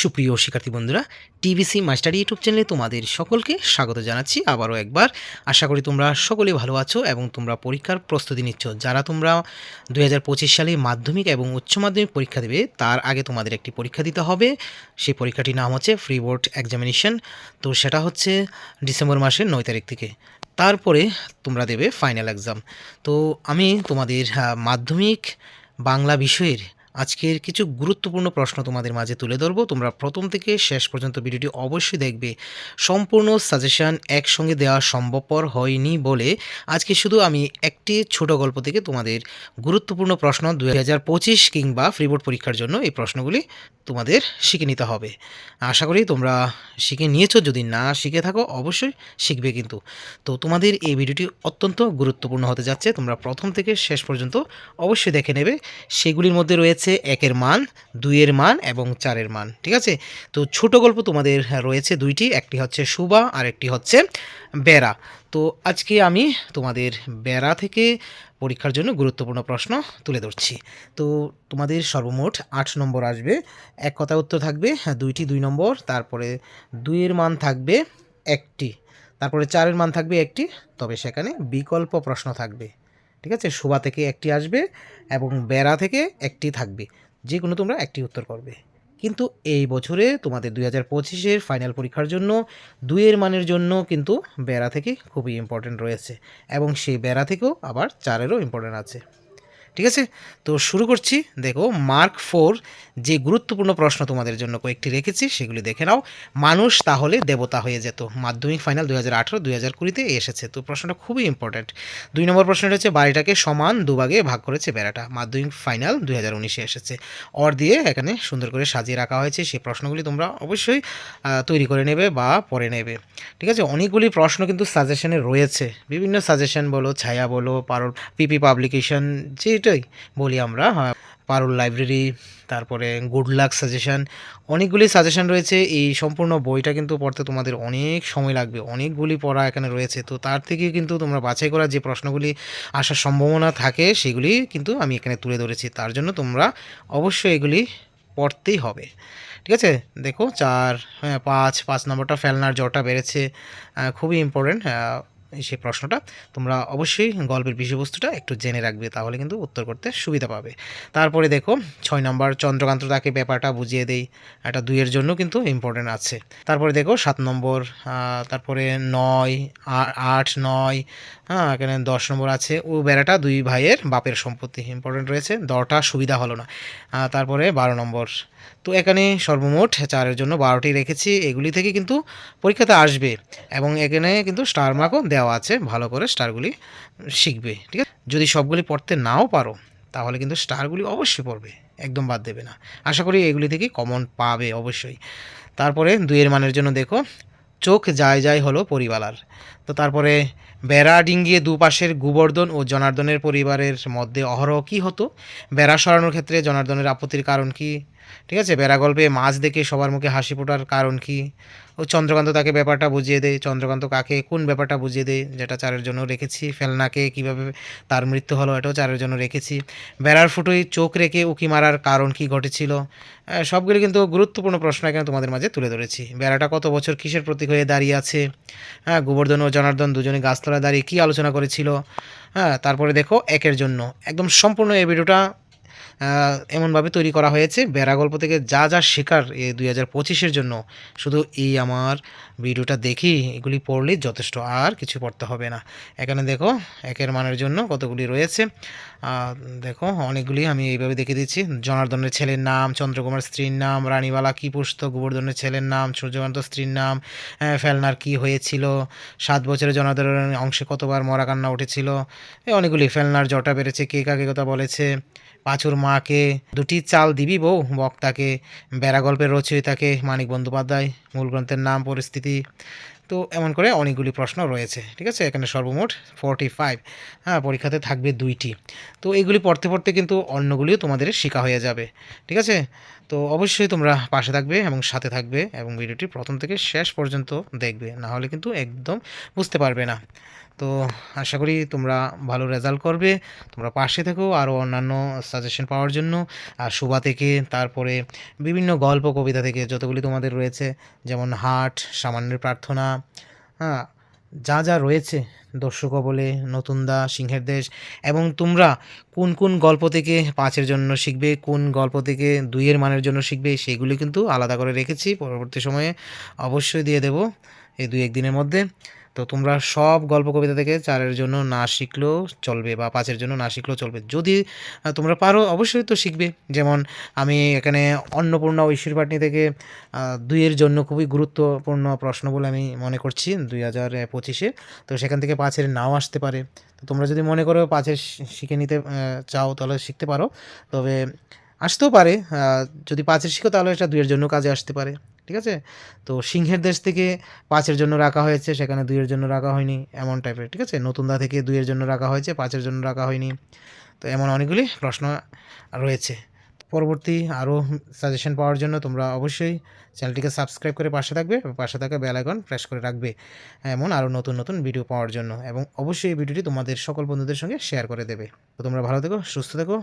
সুপ্রিয় শিক্ষার্থী বন্ধুরা টিবিসি মাস্টার ইউটিউব চ্যানেলে তোমাদের সকলকে স্বাগত জানাচ্ছি। আবারও একবার আশা করি তোমরা সকলে ভালো আছো এবং তোমরা পরীক্ষার প্রস্তুতি নিচ্ছ। যারা তোমরা দু হাজার পঁচিশ সালে মাধ্যমিক এবং উচ্চ মাধ্যমিক পরীক্ষা দেবে, তার আগে তোমাদের একটি পরীক্ষা দিতে হবে। সেই পরীক্ষাটির নাম হচ্ছে ফ্রি বোর্ড এক্সামিনেশন তো সেটা হচ্ছে ডিসেম্বর মাসের নয় তারিখ থেকে। তারপরে তোমরা দেবে ফাইনাল এক্সাম তো আমি তোমাদের মাধ্যমিক বাংলা বিষয়ের আজকের কিছু গুরুত্বপূর্ণ প্রশ্ন তোমাদের মাঝে তুলে ধরবো। তোমরা প্রথম থেকে শেষ পর্যন্ত ভিডিওটি অবশ্যই দেখবে। সম্পূর্ণ সাজেশান একসঙ্গে দেওয়া সম্ভবপর হয়নি বলে আজকে শুধু আমি একটি ছোট গল্প থেকে তোমাদের গুরুত্বপূর্ণ প্রশ্ন দুই হাজার পঁচিশ কিংবা ফ্রিবোর্ড পরীক্ষার জন্য এই প্রশ্নগুলি তোমাদের শিখে নিতে হবে। আশা করি তোমরা শিখে নিয়েছো, যদি না শিখে থাকো অবশ্যই শিখবে কিন্তু। তো তোমাদের এই ভিডিওটি অত্যন্ত গুরুত্বপূর্ণ হতে যাচ্ছে, তোমরা প্রথম থেকে শেষ পর্যন্ত অবশ্যই দেখে নেবে। সেগুলির মধ্যে রয়েছে একের মান দুইয়ের মান এবং চারের মান ঠিক আছে? তো ছোট গল্প তোমাদের রয়েছে দুইটি একটি হচ্ছে সুবা আর একটি হচ্ছে বেড়া। তো আজকে আমি তোমাদের বেড়া থেকে পরীক্ষার জন্য গুরুত্বপূর্ণ প্রশ্ন তুলে ধরছি। তো তোমাদের সর্বমোট আট নম্বর আসবে এক কথা উত্তর থাকবে হ্যাঁ, দুইটি দুই নম্বর তারপরে দুইয়ের মান থাকবে একটি তারপরে চারের মান থাকবে একটি তবে সেখানে বিকল্প প্রশ্ন থাকবে। ঠিক আছে? শোভা থেকে একটি আসবে এবং বেড়া থেকে একটি থাকবে। যে কোনো তোমরা একটি উত্তর করবে। কিন্তু এই বছরে তোমাদের দুই হাজার পঁচিশের ফাইনাল পরীক্ষার জন্য, দুইয়ের মানের জন্য কিন্তু বেড়া থেকে খুবই ইম্পর্টেন্ট রয়েছে এবং সেই বেড়া থেকেও আবার চারেরও ইম্পর্টেন্ট আছে। ঠিক আছে? তো শুরু করছি। দেখো, মার্ক ফোর, যে গুরুত্বপূর্ণ প্রশ্ন তোমাদের জন্য কয়েকটি রেখেছি, সেগুলি দেখে নাও। মানুষ তাহলে দেবতা হয়ে যেত। মাধ্যমিক ফাইনাল দু হাজার আঠেরো, দুই হাজার কুড়িতে এসেছে। তো প্রশ্নটা খুবই ইম্পর্ট্যান্ট দুই নম্বর প্রশ্নটা হচ্ছে, বাড়িটাকে সমান দুভাগে ভাগ করেছে বেড়াটা। মাধ্যমিক ফাইনাল দুই হাজার উনিশে এসেছে। অর দিয়ে এখানে সুন্দর করে সাজিয়ে রাখা হয়েছে। সেই প্রশ্নগুলি তোমরা অবশ্যই তৈরি করে নেবে বা পড়ে নেবে। ঠিক আছে? অনেকগুলি প্রশ্ন কিন্তু সাজেশনে রয়েছে। বিভিন্ন সাজেশন বলো, ছায়া বলো পারো পিপি পাবলিকেশন যেটাই বলি আমরা হ্যাঁ, পারুল লাইব্রেরি তারপরে গুড লাক সাজেশন অনেকগুলি সাজেশন রয়েছে। এই সম্পূর্ণ বইটা কিন্তু পড়তে তোমাদের অনেক সময় লাগবে অনেকগুলি পড়া এখানে রয়েছে। তো তার থেকে কিন্তু তোমরা বাছাই করা যে প্রশ্নগুলি আসার সম্ভাবনা থাকে সেগুলি কিন্তু আমি এখানে তুলে ধরেছি। তার জন্য তোমরা অবশ্যই এগুলি পড়তেই হবে। ঠিক আছে? দেখো চার হ্যাঁ পাঁচ পাঁচ নম্বরটা ফেলনার জ্বরটা বেড়েছে খুবই ইম্পর্টেন্ট সেই প্রশ্নটা, তোমরা অবশ্যই গল্পের বিষয়বস্তুটা একটু জেনে রাখবে, তাহলে কিন্তু উত্তর করতে সুবিধা পাবে। তারপরে দেখো, ছয় নম্বর, চন্দ্রকান্ত তাকে ব্যাপারটা বুঝিয়ে দেই, এটা দুইয়ের জন্য কিন্তু ইম্পর্টেন্ট আছে। তারপরে দেখো, সাত নম্বর তারপরে নয় আট, নয় হ্যাঁ এখানে দশ নম্বর আছে, ও বেড়াটা দুই ভাইয়ের বাপের সম্পত্তি ইম্পর্টেন্ট রয়েছে, দটা সুবিধা হলো না। তারপরে বারো নম্বর, তো এখানে সর্বমোট চারের জন্য বারোটি রেখেছি, এগুলি থেকে কিন্তু পরীক্ষাতে আসবে, এবং এখানে কিন্তু স্টার মার্কও দেওয়া আছে, ভালো করে স্টারগুলি শিখবে, ঠিক আছে? যদি সবগুলি পড়তে নাও পারো, তাহলে কিন্তু স্টারগুলি অবশ্যই পড়বে, একদম বাদ দেবে না। আশা করি এগুলি থেকে কমন পাবে অবশ্যই। তারপরে দুইয়ের মানের জন্য দেখো, চোখ যায় যায় হলো পরিবালার। তো তারপরে বেড়া ডিঙ্গিয়ে দুপাশের গোবর্ধন ও জনার্দনের পরিবারের মধ্যে অহরহ কী হতো? বেড়া সরানোর ক্ষেত্রে জনার্দনের আপত্তির কারণ কি? ঠিক আছে? বেড়া গল্পে মাছ দেখে সবার মুখে হাসি ফোটার কারণ কি? ও চন্দ্রকান্ত তাকে ব্যাপারটা বুঝিয়ে দেয় চন্দ্রকান্ত কাকে, কোন ব্যাপারটা বুঝিয়ে দেয় যেটা চারের জন্য রেখেছি। ফেলনাকে কীভাবে তার মৃত্যু হলো, এটাও চারের জন্য রেখেছি। বেড়ার ফুটোয় চোখ রেখে উকি মারার কারণ কি ঘটেছিল? সবগুলি কিন্তু গুরুত্বপূর্ণ প্রশ্ন এখানে তোমাদের মাঝে তুলে ধরেছি। বেড়াটা কত বছর কিসের প্রতীক হয়ে দাঁড়িয়ে আছে? হ্যাঁ গোবর্ধন ও জনার্দন দুজনে গাছতলায় দাঁড়িয়ে কী আলোচনা করেছিল? হ্যাঁ তারপরে দেখো একের জন্য। একদম সম্পূর্ণ এই ভিডিওটা এমনভাবে তৈরি করা হয়েছে। বেড়া গল্প থেকে যা যা শেখার এই দুই হাজার পঁচিশের জন্য, শুধু এই আমার ভিডিওটা দেখি, এগুলি পড়লেই যথেষ্ট, আর কিছু পড়তে হবে না। এখানে দেখো, একের মানের জন্য কতগুলি রয়েছে। দেখো, অনেকগুলি আমি এইভাবে দেখে দিচ্ছি। জনার্দনের ছেলের নাম, চন্দ্রকুমার স্ত্রীর নাম, রানীবালা কী পুষত গোবর্ধনের ছেলের নাম, সূর্যকান্ত স্ত্রীর নাম ফেলনার কি হয়েছিল, সাত বছরে জনার্দনের অংশে কতবার মরা কান্না উঠেছিল, এই অনেকগুলি, ফেলনার জটা বেড়েছে, কে কাকে কথা বলেছে, পাঁচুর মাকে দুটি চাল দিবি বউ? বক্তাকে বেড়া গল্পের রচয়িতাকে মানিক বন্দ্যোপাধ্যায়, মূল গ্রন্থের নাম, পরিস্থিতি। তো এমন করে অনেকগুলি প্রশ্ন রয়েছে, ঠিক আছে? এখানে সর্বমোট ফর্টি ফাইভ হ্যাঁ পরীক্ষাতে থাকবে দুইটি। তো এইগুলি পড়তে পড়তে কিন্তু অন্যগুলিও তোমাদের শেখা হয়ে যাবে, ঠিক আছে? তো অবশ্যই তোমরা পাশে থাকবে এবং সাথে থাকবে এবং ভিডিওটি প্রথম থেকে শেষ পর্যন্ত দেখবে, না হলে কিন্তু একদম বুঝতে পারবে না। তো আশা করি তোমরা ভালো রেজাল্ট করবে। তোমরা পাশে থেকো আরও অন্যান্য সাজেশন পাওয়ার জন্য। আর শোভা থেকে, তারপরে বিভিন্ন গল্প, কবিতা থেকে যতগুলি তোমাদের রয়েছে, যেমন হাট, সামান্যের প্রার্থনা হ্যাঁ যা যা রয়েছে, দর্শক বলে, নতুন দা, সিংহের দেশ, এবং তোমরা কোন কোন গল্প থেকে পাঁচের জন্য শিখবে, কোন গল্প থেকে দুইয়ের মানের জন্য শিখবে, সেগুলি কিন্তু আলাদা করে রেখেছি। পরবর্তী সময়ে অবশ্যই দিয়ে দেব এই দুই একদিনের মধ্যে। তো তোমরা সব গল্প কবিতা থেকে চারের জন্য না শিখলেও চলবে বা পাঁচের জন্য না শিখলেও চলবে। যদি তোমরা পারো, অবশ্যই তো শিখবে। যেমন আমি এখানে অন্নপূর্ণা ঐশ্বরী পাটনি থেকে দুইয়ের জন্য খুবই গুরুত্বপূর্ণ প্রশ্ন বলে আমি মনে করছি দুই হাজার পঁচিশে। তো সেখান থেকে পাঁচের নাও আসতে পারে। তো তোমরা যদি মনে করো পাঁচের শিখে নিতে চাও তাহলে শিখতে পারো। তবে আসতেও পারে যদি পাঁচের শিখো তাহলে এটা দুইয়ের জন্য কাজে আসতে পারে। ঠিক আছে? তো সিংহের দেশ থেকে পাঁচের জন্য রাখা হয়েছে, সেখানে দুইয়ের জন্য রাখা হয়নি, এমন টাইপের ঠিক আছে? নতুনদা থেকে দুইয়ের জন্য রাখা হয়েছে, পাঁচের জন্য রাখা হয়নি। তো এমন অনেকগুলি প্রশ্ন রয়েছে। পরবর্তী আরও সাজেশন পাওয়ার জন্য তোমরা অবশ্যই চ্যানেলটিকে সাবস্ক্রাইব করে পাশে থাকবে, পাশে থাকা বেল আইকন প্রেস করে রাখবে, এমন আরও নতুন নতুন ভিডিও পাওয়ার জন্য। এবং অবশ্যই এই ভিডিওটি তোমাদের সকল বন্ধুদের সঙ্গে শেয়ার করে দেবে। তো তোমরা ভালো থেকো, সুস্থ থেকো।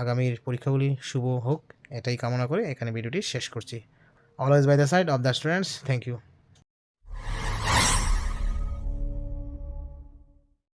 আগামীর পরীক্ষাগুলি শুভ হোক, এটাই কামনা করে এখানে ভিডিওটি শেষ করছি। always by the side of the students. Thank you.